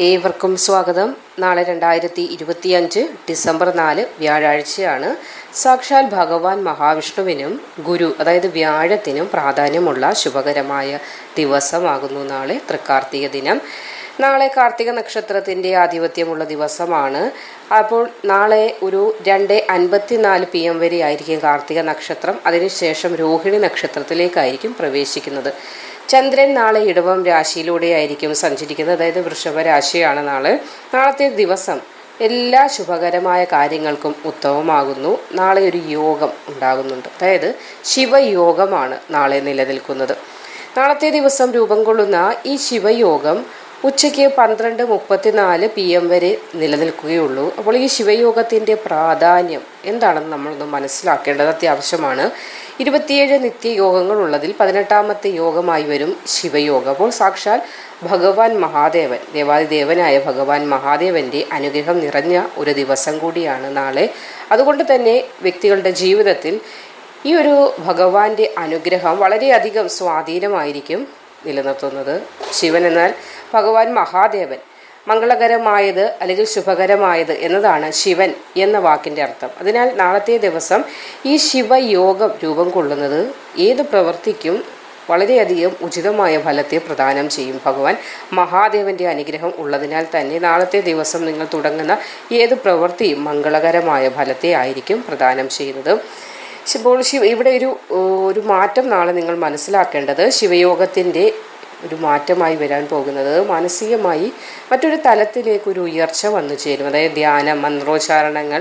ഏവർക്കും സ്വാഗതം. നാളെ രണ്ടായിരത്തി ഇരുപത്തിയഞ്ച് ഡിസംബർ നാല് വ്യാഴാഴ്ചയാണ്. സാക്ഷാൽ ഭഗവാൻ മഹാവിഷ്ണുവിനും ഗുരു അതായത് വ്യാഴത്തിനും പ്രാധാന്യമുള്ള ശുഭകരമായ ദിവസമാകുന്നു നാളെ തൃക്കാർത്തിക ദിനം. നാളെ കാർത്തിക നക്ഷത്രത്തിന്റെ ആധിപത്യമുള്ള ദിവസമാണ്. അപ്പോൾ നാളെ ഒരു രണ്ട് അൻപത്തിനാല് പി എം വരെ ആയിരിക്കും കാർത്തിക നക്ഷത്രം. അതിനുശേഷം രോഹിണി നക്ഷത്രത്തിലേക്കായിരിക്കും പ്രവേശിക്കുന്നത്. ചന്ദ്രൻ നാളെ ഇടവം രാശിയിലൂടെയായിരിക്കും സഞ്ചരിക്കുന്നത്. അതായത് വൃഷഭ രാശിയാണ് നാളെ. നാളത്തെ ദിവസം എല്ലാ ശുഭകരമായ കാര്യങ്ങൾക്കും ഉത്തമമാകുന്നു. നാളെ ഒരു യോഗം ഉണ്ടാകുന്നുണ്ട്. അതായത് ശിവയോഗമാണ് നാളെ നിലനിൽക്കുന്നത്. നാളത്തെ ദിവസം രൂപം കൊള്ളുന്ന ഈ ശിവയോഗം ഉച്ചയ്ക്ക് പന്ത്രണ്ട് മുപ്പത്തിനാല് പി എം വരെ നിലനിൽക്കുകയുള്ളൂ. അപ്പോൾ ഈ ശിവയോഗത്തിന്റെ പ്രാധാന്യം എന്താണെന്ന് നമ്മളൊന്ന് മനസ്സിലാക്കേണ്ടത് അത്യാവശ്യമാണ്. ഇരുപത്തിയേഴ് നിത്യയോഗങ്ങൾ ഉള്ളതിൽ പതിനെട്ടാമത്തെ യോഗമായി വരും ശിവയോഗം. അപ്പോൾ സാക്ഷാൽ ഭഗവാൻ മഹാദേവൻ ദേവാദിദേവനായ ഭഗവാൻ മഹാദേവന്റെ അനുഗ്രഹം നിറഞ്ഞ ഒരു ദിവസം കൂടിയാണ് നാളെ. അതുകൊണ്ട് തന്നെ വ്യക്തികളുടെ ജീവിതത്തിൽ ഈ ഒരു ഭഗവാന്റെ അനുഗ്രഹം വളരെയധികം സ്വാധീനമായിരിക്കും. നിലനിർത്തുന്നത്. ശിവൻ എന്നാൽ ഭഗവാൻ മഹാദേവൻ. മംഗളകരമായത് അല്ലെങ്കിൽ ശുഭകരമായത് എന്നതാണ് ശിവൻ എന്ന വാക്കിന്റെ അർത്ഥം. അതിനാൽ നാളത്തെ ദിവസം ഈ ശിവയോഗം രൂപം കൊള്ളുന്നത് ഏത് പ്രവൃത്തിക്കും വളരെയധികം ഉചിതമായ ഫലത്തെ പ്രദാനം ചെയ്യും. ഭഗവാൻ മഹാദേവന്റെ അനുഗ്രഹം ഉള്ളതിനാൽ തന്നെ നാളത്തെ ദിവസം നിങ്ങൾ തുടങ്ങുന്ന ഏത് പ്രവൃത്തിയും മംഗളകരമായ ഫലത്തെ ആയിരിക്കും പ്രദാനം ചെയ്യുന്നത്. ഇപ്പോൾ ശിവ ഇവിടെ ഒരു ഒരു മാറ്റം നാളെ നിങ്ങൾ മനസ്സിലാക്കേണ്ടത് ശിവയോഗത്തിന്റെ ഒരു മാറ്റമായി വരാൻ പോകുന്നത് മാനസികമായി മറ്റൊരു തലത്തിലേക്ക് ഒരു ഉയർച്ച വന്നു ചേരും. അതായത് ധ്യാനം മന്ത്രോച്ചാരണങ്ങൾ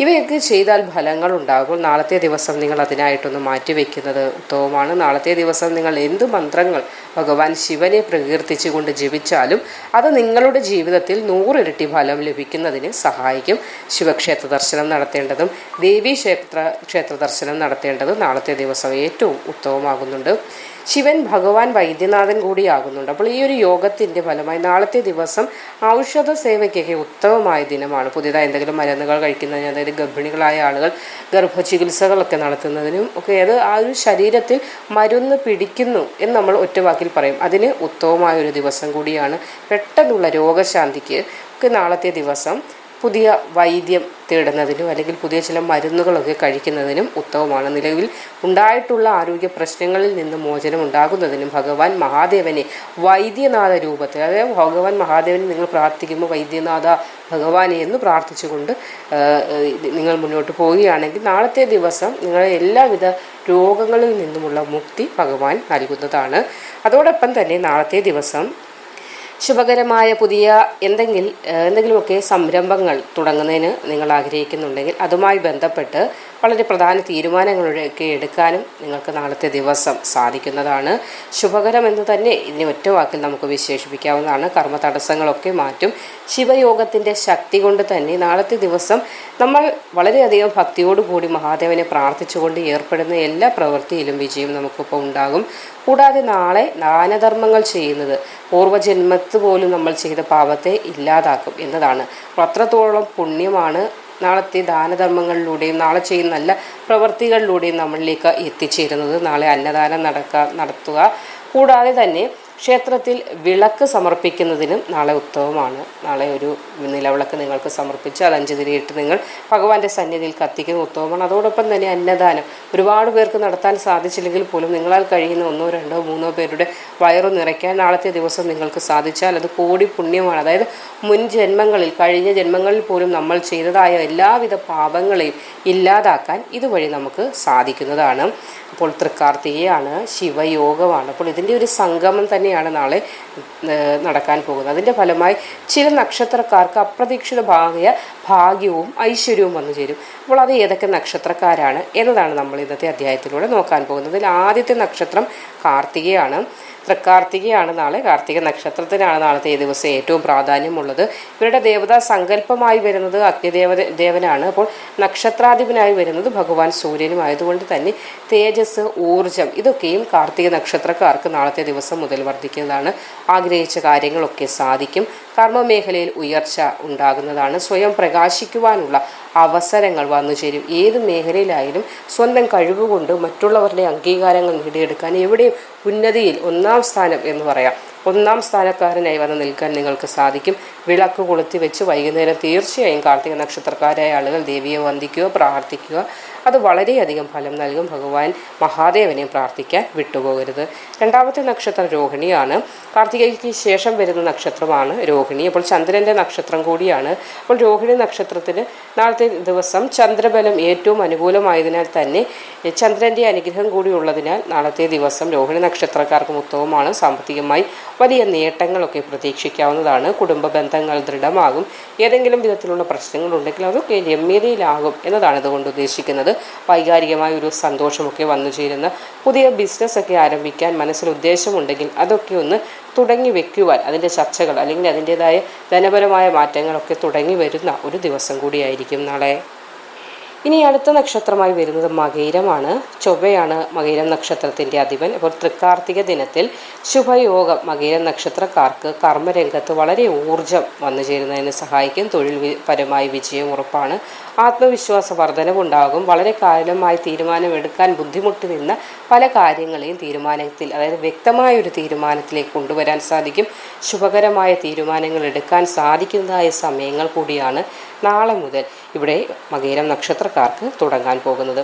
ഇവയൊക്കെ ചെയ്താൽ ഫലങ്ങൾ ഉണ്ടാകും നാളത്തെ ദിവസം നിങ്ങൾ അതിനായിട്ടൊന്ന് മാറ്റിവെക്കുന്നത് ഉത്തമമാണ്. നാളത്തെ ദിവസം നിങ്ങൾ എന്ത് മന്ത്രങ്ങൾ ഭഗവാൻ ശിവനെ പ്രകീർത്തിച്ചുകൊണ്ട് ജപിച്ചാലും അത് നിങ്ങളുടെ ജീവിതത്തിൽ നൂറിരട്ടി ഫലം ലഭിക്കുന്നതിന് സഹായിക്കും. ശിവക്ഷേത്ര ദർശനം നടത്തേണ്ടതും ദേവീ ക്ഷേത്ര ക്ഷേത്ര ദർശനം നടത്തേണ്ടതും നാളത്തെ ദിവസം ഏറ്റവും ഉത്തമമാകുന്നുണ്ട്. ശിവൻ ഭഗവാൻ വൈദ്യനാഥൻ കൂടിയാകുന്നുണ്ട്. അപ്പോൾ ഈ ഒരു യോഗത്തിന്റെ ഫലമായി നാളത്തെ ദിവസം ഔഷധ സേവയ്ക്കൊക്കെ ഉത്തമമായ ദിനമാണ്. പുതിയതായി എന്തെങ്കിലും മരുന്നുകൾ കഴിക്കുന്നതിന് അതായത് ഗർഭിണികളായ ആളുകൾ ഗർഭചികിത്സകളൊക്കെ നടത്തുന്നതിനും ഒക്കെ അത് ആ ഒരു ശരീരത്തിൽ മരുന്ന് പിടിക്കുന്നു എന്ന് നമ്മൾ ഒറ്റവാക്കിൽ പറയും. അതിന് ഉത്തമമായ ഒരു ദിവസം കൂടിയാണ് പെട്ടെന്നുള്ള രോഗശാന്തിക്ക് നാളത്തെ ദിവസം പുതിയ വൈദ്യം തേടുന്നതിനും അല്ലെങ്കിൽ പുതിയ ചില മരുന്നുകളൊക്കെ കഴിക്കുന്നതിനും ഉത്തമമാണ്. നിലവിൽ ഉണ്ടായിട്ടുള്ള ആരോഗ്യ പ്രശ്നങ്ങളിൽ നിന്ന് മോചനം ഉണ്ടാകുന്നതിനും ഭഗവാൻ മഹാദേവനെ വൈദ്യനാഥ രൂപത്തിൽ അതായത് ഭഗവാൻ മഹാദേവനെ നിങ്ങൾ പ്രാർത്ഥിക്കുമ്പോൾ വൈദ്യനാഥ ഭഗവാനെ എന്ന് പ്രാർത്ഥിച്ചുകൊണ്ട് നിങ്ങൾ മുന്നോട്ട് പോവുകയാണെങ്കിൽ നാളത്തെ ദിവസം നിങ്ങളെ എല്ലാവിധ രോഗങ്ങളിൽ നിന്നുമുള്ള മുക്തി ഭഗവാൻ നൽകുന്നതാണ്. അതോടൊപ്പം തന്നെ നാളത്തെ ദിവസം ശുഭകരമായ പുതിയ എന്തെങ്കിലും എന്തെങ്കിലുമൊക്കെ സംരംഭങ്ങൾ തുടങ്ങുന്നതിന് നിങ്ങൾ ആഗ്രഹിക്കുന്നുണ്ടെങ്കിൽ അതുമായി ബന്ധപ്പെട്ട് വളരെ പ്രധാന തീരുമാനങ്ങളൊക്കെ എടുക്കാനും നിങ്ങൾക്ക് നാളത്തെ ദിവസം സാധിക്കുന്നതാണ്. ശുഭകരമെന്ന് തന്നെ ഇതിനെ ഒറ്റ വാക്കിൽ നമുക്ക് വിശേഷിപ്പിക്കാവുന്നതാണ്. കർമ്മ തടസ്സങ്ങളൊക്കെ മാറ്റും. ശിവയോഗത്തിന്റെ ശക്തി കൊണ്ട് തന്നെ നാളത്തെ ദിവസം നമ്മൾ വളരെയധികം ഭക്തിയോടുകൂടി മഹാദേവനെ പ്രാർത്ഥിച്ചുകൊണ്ട് ഏർപ്പെടുന്ന എല്ലാ പ്രവൃത്തിയിലും വിജയം നമുക്കിപ്പോൾ ഉണ്ടാകും. കൂടാതെ നാളെ ദാനധർമ്മങ്ങൾ ചെയ്യുന്നത് പൂർവജന്മത്ത് പോലും നമ്മൾ ചെയ്ത പാപത്തെ ഇല്ലാതാക്കും എന്നതാണ്. അത്രത്തോളം പുണ്യമാണ് നാളത്തെ ദാനധർമ്മങ്ങളിലൂടെയും നാളെ ചെയ്യുന്ന നല്ല പ്രവൃത്തികളിലൂടെയും നമ്മളിലേക്ക് എത്തിച്ചേരുന്നത്. നാളെ അന്നദാനം നടക്കുക നടത്തുക. കൂടാതെ തന്നെ ക്ഷേത്രത്തിൽ വിളക്ക് സമർപ്പിക്കുന്നതിനും നാളെ ഉത്തമമാണ് നാളെ ഒരു നിലവിളക്ക് നിങ്ങൾക്ക് സമർപ്പിച്ച് അത് അഞ്ച് തിരിയിട്ട് നിങ്ങൾ ഭഗവാന്റെ സന്നിധിയിൽ കത്തിക്കുന്ന ഉത്തമമാണ് അതോടൊപ്പം തന്നെ അന്നദാനം. ഒരുപാട് പേർക്ക് നടത്താൻ സാധിച്ചില്ലെങ്കിൽ പോലും നിങ്ങളാൽ കഴിയുന്ന ഒന്നോ രണ്ടോ മൂന്നോ പേരുടെ വയറു നിറയ്ക്കാൻ നാളത്തെ ദിവസം നിങ്ങൾക്ക് സാധിച്ചാൽ അത് കോടി പുണ്യമാണ്. അതായത് മുൻ ജന്മങ്ങളിൽ കഴിഞ്ഞ ജന്മങ്ങളിൽ പോലും നമ്മൾ ചെയ്തതായ എല്ലാവിധ പാപങ്ങളെയും ഇല്ലാതാക്കാൻ ഇതുവഴി നമുക്ക് സാധിക്കുന്നതാണ്. അപ്പോൾ തൃക്കാർത്തികയാണ് ശിവയോഗമാണ്. അപ്പോൾ ഇതിന്റെ ഒരു സംഗമം തന്നെയാണ് നാളെ നടക്കാൻ പോകുന്നത്. അതിന്റെ ഫലമായി ചില നക്ഷത്രക്കാർക്ക് അപ്രതീക്ഷിത ഭാഗ്യ ഭാഗ്യവും ഐശ്വര്യവും വന്നു ചേരും. അപ്പോൾ അത് ഏതൊക്കെ നക്ഷത്രക്കാരാണ് എന്നതാണ് നമ്മൾ ഇന്നത്തെ അധ്യായത്തിലൂടെ നോക്കാൻ പോകുന്നത്. ആദ്യത്തെ നക്ഷത്രം കാർത്തികയാണ്. തൃക്കാർത്തികയാണ് നാളെ. കാർത്തിക നക്ഷത്രത്തിനാണ് നാളത്തെ ഈ ദിവസം ഏറ്റവും പ്രാധാന്യമുള്ളത്. ഇവരുടെ ദേവതാ സങ്കല്പമായി വരുന്നത് അഗ്നിദേവ ദേവനാണ്. അപ്പോൾ നക്ഷത്രാധിപനായി വരുന്നത് ഭഗവാൻ സൂര്യനും ആയതുകൊണ്ട് തന്നെ തേജസ് ഊർജം ഇതൊക്കെയും കാർത്തിക നക്ഷത്രക്കാർക്ക് നാളത്തെ ദിവസം മുതൽ വർദ്ധിക്കുന്നതാണ്. ആഗ്രഹിച്ച കാര്യങ്ങളൊക്കെ സാധിക്കും. കർമ്മമേഖലയിൽ ഉയർച്ച ഉണ്ടാകുന്നതാണ്. സ്വയം പ്രകാശിക്കുവാനുള്ള അവസരങ്ങൾ വന്നു ചേരും. ഏത് മേഖലയിലായാലും സ്വന്തം കഴിവുകൊണ്ട് മറ്റുള്ളവരുടെ അംഗീകാരങ്ങൾ നേടിയെടുക്കാൻ എവിടെയും ഉന്നതിയിൽ ഒന്നാം സ്ഥാനം എന്ന് പറയാം. ഒന്നാം സ്ഥാനക്കാരനായി വന്ന് നിൽക്കാൻ നിങ്ങൾക്ക് സാധിക്കും. വിളക്ക് കൊളുത്തി വെച്ച് വൈകുന്നേരം തീർച്ചയായും കാർത്തിക നക്ഷത്രക്കാരായ ആളുകൾ ദേവിയെ വന്ദിക്കുക പ്രാർത്ഥിക്കുക. അത് വളരെയധികം ഫലം നൽകും. ഭഗവാൻ മഹാദേവനെ പ്രാർത്ഥിക്കാൻ വിട്ടുപോകരുത്. രണ്ടാമത്തെ നക്ഷത്രം രോഹിണിയാണ്. കാർത്തികയ്ക്ക് ശേഷം വരുന്ന നക്ഷത്രമാണ് രോഹിണി. അപ്പോൾ ചന്ദ്രന്റെ നക്ഷത്രം കൂടിയാണ്. അപ്പോൾ രോഹിണി നക്ഷത്രത്തിന് നാളത്തെ ദിവസം ചന്ദ്രബലം ഏറ്റവും അനുകൂലമായതിനാൽ തന്നെ ചന്ദ്രന്റെ അനുഗ്രഹം കൂടി ഉള്ളതിനാൽ നാളത്തെ ദിവസം രോഹിണി നക്ഷത്രക്കാർക്കും ഉത്തമമാണ്. സാമ്പത്തികമായി വലിയ നേട്ടങ്ങളൊക്കെ പ്രതീക്ഷിക്കാവുന്നതാണ്. കുടുംബ ബന്ധങ്ങൾ ദൃഢമാകും. ഏതെങ്കിലും വിധത്തിലുള്ള പ്രശ്നങ്ങളുണ്ടെങ്കിൽ അതൊക്കെ രമ്യതയിലാകും എന്നതാണ് ഇതുകൊണ്ട് ഉദ്ദേശിക്കുന്നത്. വൈകാരികമായ ഒരു സന്തോഷമൊക്കെ വന്നു ചേരുന്ന പുതിയ ബിസിനസ്സൊക്കെ ആരംഭിക്കാൻ മനസ്സിൽ ഉദ്ദേശമുണ്ടെങ്കിൽ അതൊക്കെ ഒന്ന് തുടങ്ങി വെക്കുവാൻ അതിന്റെ ചർച്ചകൾ അല്ലെങ്കിൽ അതിന്റേതായ ധനപരമായ മാറ്റങ്ങളൊക്കെ തുടങ്ങി വരുന്ന ഒരു ദിവസം കൂടിയായിരിക്കും നാളെ. ഇനി അടുത്ത നക്ഷത്രമായി വരുന്നത് മകയിരമാണ് ചൊവ്വയാണ് മകയിരം നക്ഷത്രത്തിന്റെ അധിപൻ. അപ്പോൾ തൃക്കാർത്തിക ദിനത്തിൽ ശുഭയോഗം മകയിരം നക്ഷത്രക്കാർക്ക്. കർമ്മരംഗത്ത് വളരെ ഊർജം വന്നു ചേരുന്നതിന് സഹായിക്കും. തൊഴിൽ പരമായി വിജയം ഉറപ്പാണ്. ആത്മവിശ്വാസ വർധനവുണ്ടാകും വളരെ കാലമായി തീരുമാനമെടുക്കാൻ ബുദ്ധിമുട്ട് നിന്ന പല കാര്യങ്ങളെയും തീരുമാനത്തിൽ അതായത് വ്യക്തമായ ഒരു തീരുമാനത്തിലേക്ക് കൊണ്ടുവരാൻ സാധിക്കും. ശുഭകരമായ തീരുമാനങ്ങൾ എടുക്കാൻ സാധിക്കുന്നതായ സമയങ്ങൾ കൂടിയാണ് നാളെ മുതൽ. ഇവിടെ മകേരം നക്ഷത്രക്കാർക്ക് തുടങ്ങാൻ പോകുന്നത്.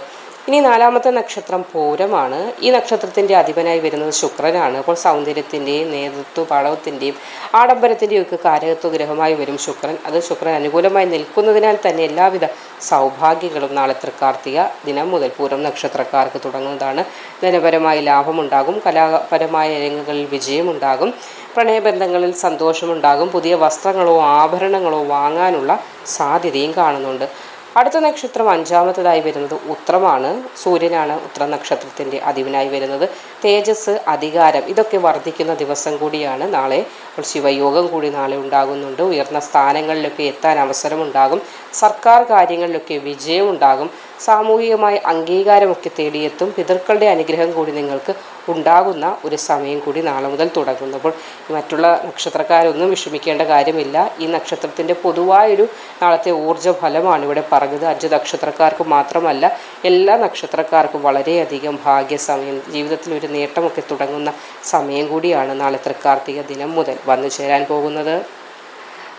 ഇനി നാലാമത്തെ നക്ഷത്രം പൂരമാണ്. ഈ നക്ഷത്രത്തിന്റെ അധിപനായി വരുന്നത് ശുക്രനാണ്. അപ്പോൾ സൗന്ദര്യത്തിന്റെയും നേതൃത്വ പാടവത്തിന്റെയും ആഡംബരത്തിന്റെയും ഒക്കെ കാരകത്വ ഗ്രഹമായി വരും ശുക്രൻ. അത് ശുക്രൻ അനുകൂലമായി നിൽക്കുന്നതിനാൽ തന്നെ എല്ലാവിധ സൗഭാഗ്യങ്ങളും നാളെ തൃക്കാർത്തിക ദിനം മുതൽ പൂരം നക്ഷത്രക്കാർക്ക് തുടങ്ങുന്നതാണ്. ധനപരമായി ലാഭമുണ്ടാകും കലാപരമായ രംഗങ്ങളിൽ വിജയമുണ്ടാകും പ്രണയബന്ധങ്ങളിൽ സന്തോഷമുണ്ടാകും പുതിയ വസ്ത്രങ്ങളോ ആഭരണങ്ങളോ വാങ്ങാനുള്ള സാധ്യതയും കാണുന്നുണ്ട്. അടുത്ത നക്ഷത്രം അഞ്ചാമത്തതായി വരുന്നത് ഉത്രമാണ്. സൂര്യനാണ് ഉത്ര നക്ഷത്രത്തിന്റെ അധിപനായി വരുന്നത്. തേജസ് അധികാരം. ഇതൊക്കെ വർദ്ധിക്കുന്ന ദിവസം കൂടിയാണ് നാളെ ശിവയോഗം കൂടി നാളെ ഉണ്ടാകുന്നുണ്ട്. ഉയർന്ന സ്ഥാനങ്ങളിലൊക്കെ എത്താൻ അവസരമുണ്ടാകും. സർക്കാർ കാര്യങ്ങളിലൊക്കെ വിജയമുണ്ടാകും. സാമൂഹികമായ അംഗീകാരമൊക്കെ തേടിയെത്തും. പിതൃക്കളുടെ അനുഗ്രഹം കൂടി നിങ്ങൾക്ക് ഉണ്ടാകുന്ന ഒരു സമയം കൂടി നാളെ മുതൽ തുടങ്ങുന്നു. അപ്പോൾ മറ്റുള്ള നക്ഷത്രക്കാരൊന്നും വിഷമിക്കേണ്ട കാര്യമില്ല. ഈ നക്ഷത്രത്തിന്റെ പൊതുവായൊരു നാളത്തെ ഊർജ ഫലമാണ് ഇവിടെ പറഞ്ഞത്. അഞ്ച് നക്ഷത്രക്കാർക്ക് മാത്രമല്ല എല്ലാ നക്ഷത്രക്കാർക്കും വളരെയധികം ഭാഗ്യസമയം. ജീവിതത്തിൽ ഒരു നേട്ടമൊക്കെ തുടങ്ങുന്ന സമയം കൂടിയാണ് നാളെ തൃക്കാർത്തിക ദിനം മുതൽ വന്നു ചേരാൻ പോകുന്നത്.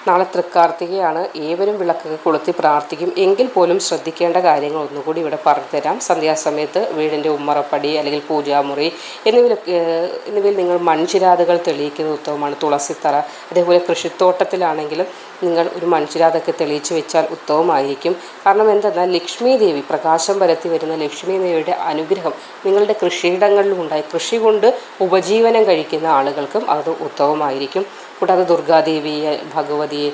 നാളെ തൃക്കാർത്തികയാണ് ഏവരും വിളക്കൊക്കെ കൊളുത്തി പ്രാർത്ഥിക്കും. എങ്കിൽ പോലും ശ്രദ്ധിക്കേണ്ട കാര്യങ്ങൾ ഒന്നുകൂടി ഇവിടെ പറഞ്ഞു തരാം. സന്ധ്യാസമയത്ത് വീടിന്റെ ഉമ്മറപ്പടി അല്ലെങ്കിൽ പൂജാമുറി എന്നിവയിലൊക്കെ എന്നിവയിൽ നിങ്ങൾ മൺചിരാതുകൾ തെളിയിക്കുന്നത് ഉത്തമമാണ്. തുളസിത്തറ അതേപോലെ കൃഷിത്തോട്ടത്തിലാണെങ്കിലും നിങ്ങൾ ഒരു മൺചിരാതൊക്കെ തെളിയിച്ചു വെച്ചാൽ ഉത്തമമായിരിക്കും. കാരണം എന്തെന്നാൽ ലക്ഷ്മി ദേവി പ്രകാശം പരത്തി വരുന്ന ലക്ഷ്മി ദേവിയുടെ അനുഗ്രഹം നിങ്ങളുടെ കൃഷിയിടങ്ങളിലും ഉണ്ടായി കൃഷി കൊണ്ട് ഉപജീവനം കഴിക്കുന്ന ആളുകൾക്കും അത് ഉത്തമമായിരിക്കും. കൂടാതെ ദുർഗാദേവിയെ ഭഗവതിയെ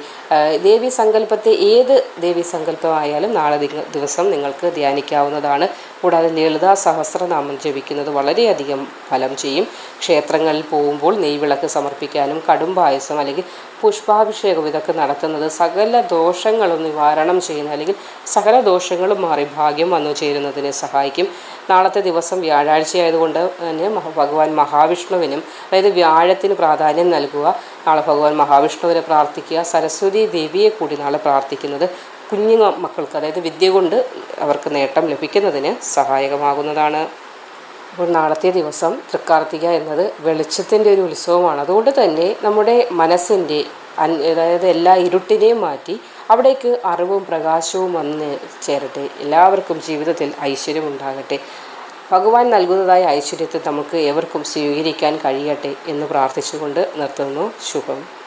ദേവി സങ്കല്പത്തെ ഏത് ദേവി സങ്കല്പമായാലും നാളെ ദിവസം നിങ്ങൾക്ക് ധ്യാനിക്കാവുന്നതാണ്. കൂടാതെ ലളിതാ സഹസ്രനാമം ജപിക്കുന്നത് വളരെയധികം ഫലം ചെയ്യും. ക്ഷേത്രങ്ങളിൽ പോകുമ്പോൾ നെയ്വിളക്ക് സമർപ്പിക്കാനും കടും പായസം അല്ലെങ്കിൽ പുഷ്പാഭിഷേകം ഇതൊക്കെ നടത്തുന്നത് സകല ദോഷങ്ങളും നിവാരണം ചെയ്യുന്ന അല്ലെങ്കിൽ സകല ദോഷങ്ങളും മാറി ഭാഗ്യം വന്നു ചേരുന്നതിനെ സഹായിക്കും. നാളത്തെ ദിവസം വ്യാഴാഴ്ചയായതുകൊണ്ട് തന്നെ ഭഗവാൻ മഹാവിഷ്ണുവിനും അതായത് വ്യാഴത്തിന് പ്രാധാന്യം നൽകുക. നാളെ ഭഗവാൻ മഹാവിഷ്ണുവിനെ പ്രാർത്ഥിക്കുക. സരസ്വതി ദേവിയെ കൂടി നാളെ പ്രാർത്ഥിക്കുന്നത് കുഞ്ഞു മക്കൾക്ക് അതായത് വിദ്യ കൊണ്ട് അവർക്ക് നേട്ടം ലഭിക്കുന്നതിന് സഹായകമാകുന്നതാണ്. അപ്പോൾ നാളത്തെ ദിവസം തൃക്കാർത്തിക എന്നത് വെളിച്ചത്തിന്റെ ഒരു ഉത്സവമാണ്. അതുകൊണ്ട് തന്നെ നമ്മുടെ മനസ്സിന്റെ അതായത് എല്ലാ ഇരുട്ടിനെയും മാറ്റി അവിടേക്ക് അറിവും പ്രകാശവും വന്ന് ചേരട്ടെ. എല്ലാവർക്കും ജീവിതത്തിൽ ഐശ്വര്യം ഉണ്ടാകട്ടെ. ഭഗവാൻ നൽകുന്നതായ ഐശ്വര്യത്തെ നമുക്ക് എവർക്കും സ്വീകരിക്കാൻ കഴിയട്ടെ എന്ന് പ്രാർത്ഥിച്ചുകൊണ്ട് നിർത്തുന്നു. ശുഭം.